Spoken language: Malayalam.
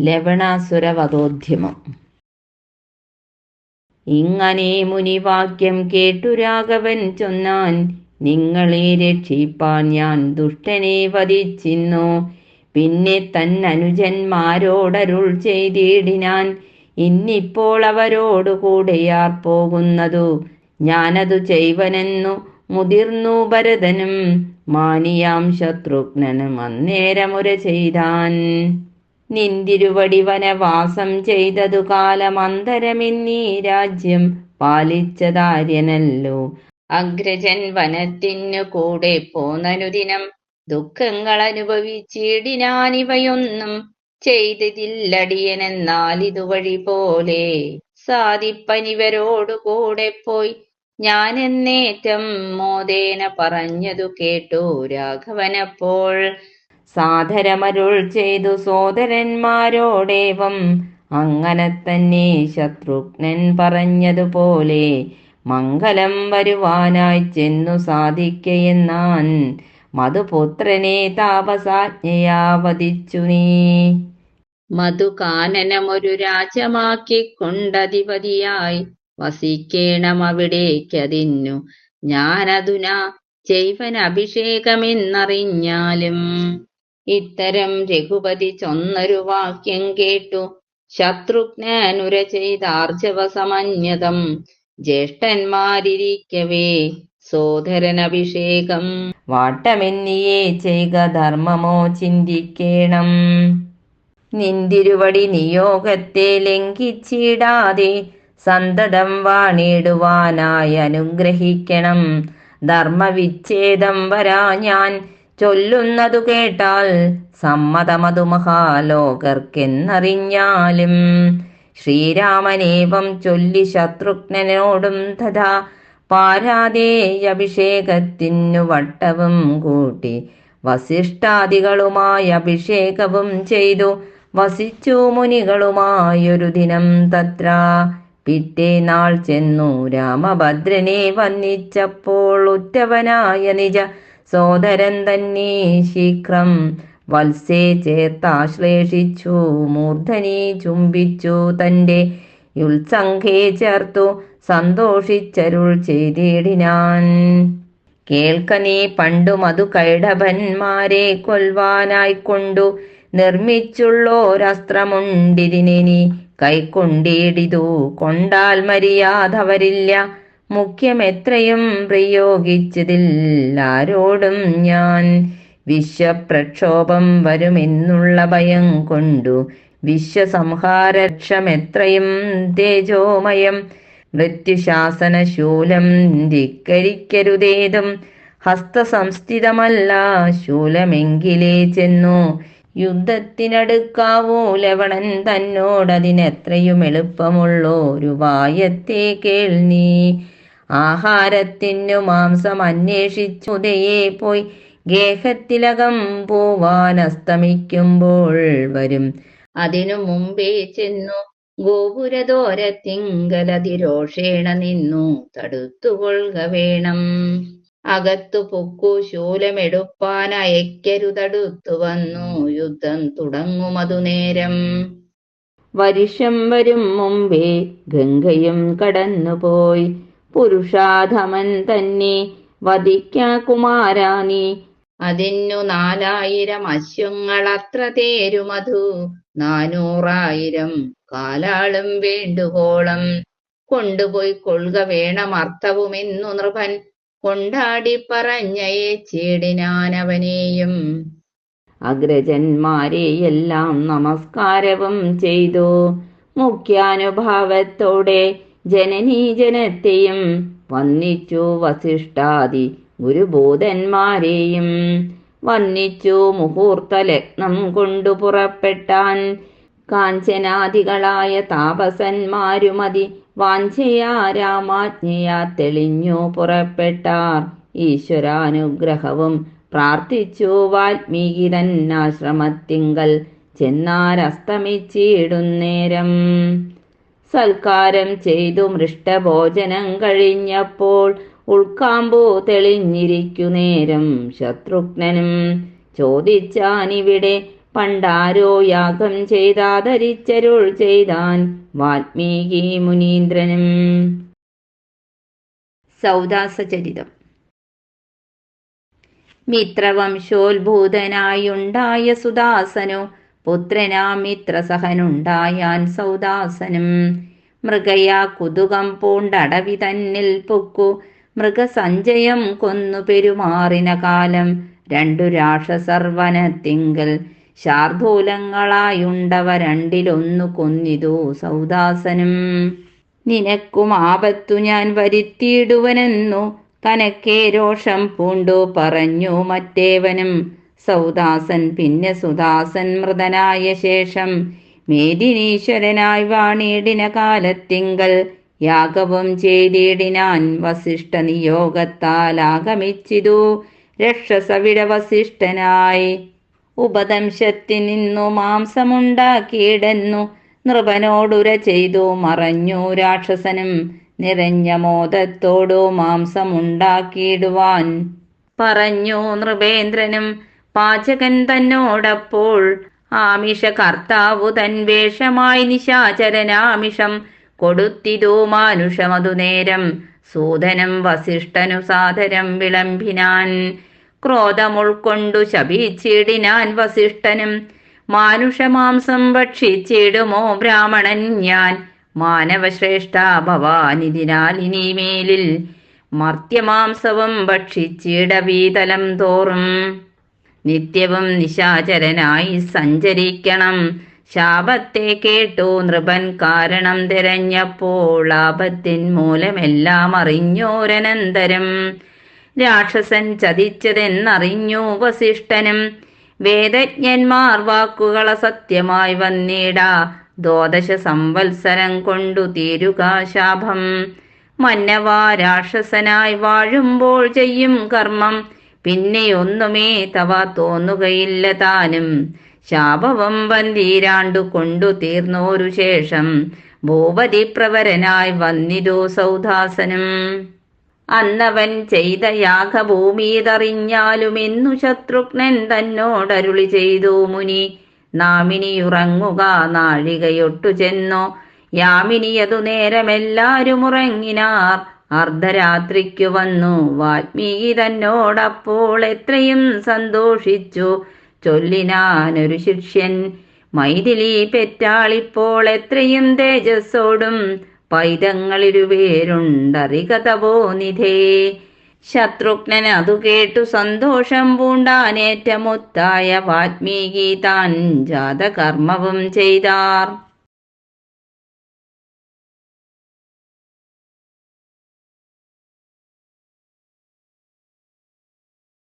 ലവണാസുരവധോദ്യമം. ഇങ്ങനെ മുനിവാക്യം കേട്ടു രാഘവൻ ചൊന്നാൻ നിങ്ങളെ രക്ഷിപ്പാൻ ഞാൻ ദുഷ്ടനെ വധിച്ചിന്നു. പിന്നെ തൻ തന്നനുജന്മാരോടരുൾ ചെയ്തിടിനാൻ ഇന്നിപ്പോൾ അവരോടു കൂടെയാർ പോകുന്നതു. ഞാനതു ചെയ്വനെന്നു മുതിർന്നു ഭരതനും മാനിയാം ശത്രുഘ്നനും അന്നേരമുര ചെയ്താൻ. നിന്തിരുവടി വനവാസം ചെയ്തതു കാലമന്തരമെന്നീ രാജ്യം പാലിച്ചതാര്യനല്ലോ. അഗ്രജൻ വനത്തിനു കൂടെ പോന്നനുദിനം ദുഃഖങ്ങൾ അനുഭവിച്ചിടിനാനിവയൊന്നും ചെയ്തതില്ലടിയനെന്നാൽ ഇതുവഴി പോലെ സാധിപ്പനിവരോടു കൂടെ പോയി ഞാൻ എന്നേറ്റം മോദേന പറഞ്ഞതു കേട്ടു രാഘവനപ്പോൾ സാദരമരുൾ ചെയ്തു സോദരന്മാരോടേവം. അങ്ങനെ തന്നെ ശത്രുഘ്നൻ പറഞ്ഞതുപോലെ മംഗലം വരുവാനായി ചെന്നു സാധിക്കയെന്നാൻ മധുപുത്രനെ താപസാജ്ഞയാ വധിച്ചു നീ. മധുകാനനമൊരു രാജ്യമാക്കിക്കൊണ്ടധിപതിയായി വസിക്കേണം അവിടേക്കതിന്നു ഞാനതുന ചെയ്വൻ അഭിഷേകമെന്നറിഞ്ഞാലും ഇത്തരം രഘുപതി ചൊന്നൊരു വാക്യം കേട്ടു. ശത്രുഘ്നുര ചെയ്താർജവസമന്യതം ജ്യേഷ്ഠന്മാരിരിക്കവേ സോദരനഭിഷേകം. വാട്ടമെന്നിയേ ചെയ്ക ധർമ്മമോ ചിന്തിക്കേണം. നിന്തിരുവടി നിയോഗത്തെ ലംഘിച്ചിടാതെ സന്തതം വാണിടുവാനായി അനുഗ്രഹിക്കണം. ധർമ്മവിച്ഛേദം വരാ ഞാൻ ചൊല്ലുന്നതു കേട്ടാൽ സമ്മതമതു മഹാലോകർക്കെന്നറിഞ്ഞാലും ശ്രീരാമനേവം ചൊല്ലി ശത്രുഘ്നോടും തഥാ പാരാതേയഭിഷേകത്തിനു വട്ടവും കൂട്ടി വസിഷ്ഠാദികളുമായി അഭിഷേകവും ചെയ്തു. വസിച്ചു മുനികളുമായൊരു ദിനം തത്ര. പിറ്റേ നാൾ ചെന്നു രാമഭദ്രനെ വന്നിച്ചപ്പോൾ ഉറ്റവനായ നിജ സോദരൻ തന്നെ ശീഘ്രം വത്സേ ചേർത്താശ്ലേഷിച്ചു മൂർധനി ചുംബിച്ചു തന്റെ ഉത്സംഘേ ചേർത്തു സന്തോഷിച്ചരുൾ ചെയ്തിടിനാൻ. കേൾക്കനെ പണ്ടു മധു കൈടഭന്മാരെ കൊൽവാനായിക്കൊണ്ടു നിർമ്മിച്ചുള്ളോരസ്ത്രമുണ്ടിതിനെ കൈക്കൊണ്ടിടിതു. കൊണ്ടാൽ മര്യാദവരില്ല മുഖ്യമെത്രയും പ്രയോഗിച്ചതിൽ ആരോടും ഞാൻ വിശ്വപ്രക്ഷോഭം വരുമെന്നുള്ള ഭയം കൊണ്ടു. വിശ്വസംഹാരക്ഷമെത്രയും തേജോമയം. മൃത്യുശാസനശൂലം ധിക്കരിക്കരുതേതും. ഹസ്തസംസ്ഥിതമല്ല ശൂലമെങ്കിലേ ചെന്നു. യുദ്ധത്തിനടുക്കാവൂ ലവണൻ തന്നോടതിനെത്രയും എളുപ്പമുള്ളോരു വായത്തെ കേൾ നീ. ആഹാരത്തിനു മാംസം അന്വേഷിച്ചുതയെ പോയി ഗേഹത്തിലകം പോവാൻ അസ്തമിക്കുമ്പോൾ വരും. അതിനു മുമ്പേ ചെന്നു. ഗോപുരദോരത്തിങ്കലതിരോഷേണ നിന്നു. തടുത്തുകൊള്ളുക വേണം. അകത്തു പൊക്കു ശൂലമെടുപ്പാൻ അയക്കരുതടുത്തു വന്നു. യുദ്ധം തുടങ്ങുമതു നേരം. വരിഷം വരും മുമ്പേ ഗംഗയും കടന്നുപോയി. പുരുഷാധമൻ തന്നെ വധിക്ക കുമാരാനി അതിനു നാലായിരം അശ്വങ്ങൾ അത്ര തേരുമധു നാനൂറായിരം കാലാളും വേണ്ടുകോളം കൊണ്ടുപോയി കൊള്ളുക വേണം അർത്ഥവുമെന്നു നൃപൻ കൊണ്ടാടി പറഞ്ഞയെ ചേടിനാനവനെയും. അഗ്രജന്മാരെയെല്ലാം നമസ്കാരവും ചെയ്തു. മുഖ്യാനുഭാവത്തോടെ ജനനീജനത്തെയും വന്നിച്ചു വസിഷ്ഠാദി ഗുരുബോധന്മാരെയും. വന്നിച്ചു മുഹൂർത്ത ലഗ്നം കൊണ്ടു പുറപ്പെട്ടാൻ കാഞ്ചനാദികളായ താപസന്മാരുമതി വാഞ്ചയാ രാമാജ്ഞയാ തെളിഞ്ഞു പുറപ്പെട്ടാർ. ഈശ്വരാനുഗ്രഹവും പ്രാർത്ഥിച്ചു വാൽമീകി തന്നാശ്രമത്തിങ്കൽ ചെന്നാരസ്തമിച്ചിടുന്നേരം. സൽക്കാരം ചെയ്തു മൃഷ്ടഭോജനം കഴിഞ്ഞപ്പോൾ ഉൾക്കാമ്പു തെളിഞ്ഞിരിക്കുന്നേരം ശത്രുഘ്നനും ചോദിച്ചാനിവിടെ പണ്ടാരോ യാഗം ചെയ്താതരിച്ചരുൾ ചെയ്താൻ വാൽമീകി മുനീന്ദ്രനും. സൗദാസചരിതം. മിത്രവംശോത്ഭൂതനായുണ്ടായ സുദാസനു പുത്രനാം സഹനുണ്ടായാൻ സൗദാസനും. മൃഗയാ കുതുകം പൂണ്ടടവി തന്നിൽ പൊക്കു. മൃഗസഞ്ചയം കൊന്നു പെരുമാറിന കാലം. രണ്ടു രാക്ഷസർവനത്തിങ്കൽ ശാർദൂലങ്ങളായുണ്ടവ രണ്ടിലൊന്നു കൊന്നിതു സൗദാസനും. നിനക്കും ആപത്തു ഞാൻ വരുത്തിയിടുവനെന്നു കനക്കെ രോഷം പൂണ്ടു പറഞ്ഞു മറ്റേവനും. സൗദാസൻ പിന്നെ സുദാസൻ മൃതനായ ശേഷം മേദിനീശ്വരനായി വാണിയിടിന കാലത്തിങ്കൽ യാഗവും ചെയ്തിടിനാൻ വസിഷ്ഠ നിയോഗത്താൽ ആഗമിച്ചിതു. രക്ഷസവിട വസിഷ്ഠനായി ഉപദംശത്തിൽ നിന്നു മാംസമുണ്ടാക്കിയിടന്നു. നൃപനോടുര ചെയ്തു മറഞ്ഞു രാക്ഷസനും നിറഞ്ഞ മോദത്തോടു മാംസമുണ്ടാക്കിയിടുവാൻ പറഞ്ഞു നൃപേന്ദ്രനും പാചകൻ തന്നോടപ്പോൾ ആമിഷ കർത്താവു തൻ വേഷമായി നിശാചരനാമിഷം കൊടുത്തിതോ മാനുഷമതു നേരം. സൂതനം വസിഷ്ഠനു സാദരം വിളമ്പിനാൻ. ക്രോധമുൾക്കൊണ്ടു ശപിച്ചിടിനാൻ വസിഷ്ഠനും. മാനുഷമാംസം ഭക്ഷിച്ചിടുമോ ബ്രാഹ്മണൻ ഞാൻ. മാനവശ്രേഷ്ഠ ഭവാനിതിനാൽ ഇനിമേലിൽ മർത്യമാംസവും ഭക്ഷിച്ചിടവീതലം തോറും. നിത്യവും നിശാചരനായി സഞ്ചരിക്കണം. ശാപത്തെ കേട്ടു നൃപൻ കാരണം തിരഞ്ഞപ്പോൾ ആപത്തിൻ മൂലമെല്ലാം അറിഞ്ഞോരനന്തരം രാക്ഷസൻ ചതിച്ചതെന്നറിഞ്ഞു വസിഷ്ഠനും. വേദജ്ഞന്മാർ വാക്കുകൾ സത്യമായി വന്നിടാ. ദ്വാദശ സംവത്സരം കൊണ്ടു തീരുക ശാപം. മന്നവ രാക്ഷസനായി വാഴുമ്പോൾ ചെയ്യും കർമ്മം. പിന്നെയൊന്നുമേ തവ തോന്നുകയില്ല താനും. ശാപവം വന്തീരാണ്ടു കൊണ്ടു തീർന്നോരു ശേഷം ഭൂപതി പ്രവരനായി വന്നിതു സൗദാസനും. അന്നവൻ ചെയ്ത യാഗഭൂമിയതറിഞ്ഞാലുമെന്നു ശത്രുഘ്നൻ തന്നോടരുളി ചെയ്തു മുനി. നാമിനിയുറങ്ങുക നാഴികയൊട്ടു ചെന്നോ യാമിനിയതു നേരമെല്ലാരും ഉറങ്ങിനാർ അർദ്ധരാത്രിക്കു വന്നു. വാൽമീകി തന്നോടപ്പോൾ എത്രയും സന്തോഷിച്ചു. ചൊല്ലിനാനൊരു ശിഷ്യൻ മൈഥിലി പെറ്റാളിപ്പോൾ എത്രയും തേജസ്സോടും പൈതങ്ങളിരുവേരുണ്ടറിക തപോ നിധേ? ശത്രുഘ്നൻ അതു കേട്ടു സന്തോഷം പൂണ്ടാനേറ്റമൊത്തായ വാത്മീകി താൻ ജാതകർമ്മവും ചെയ്താർ.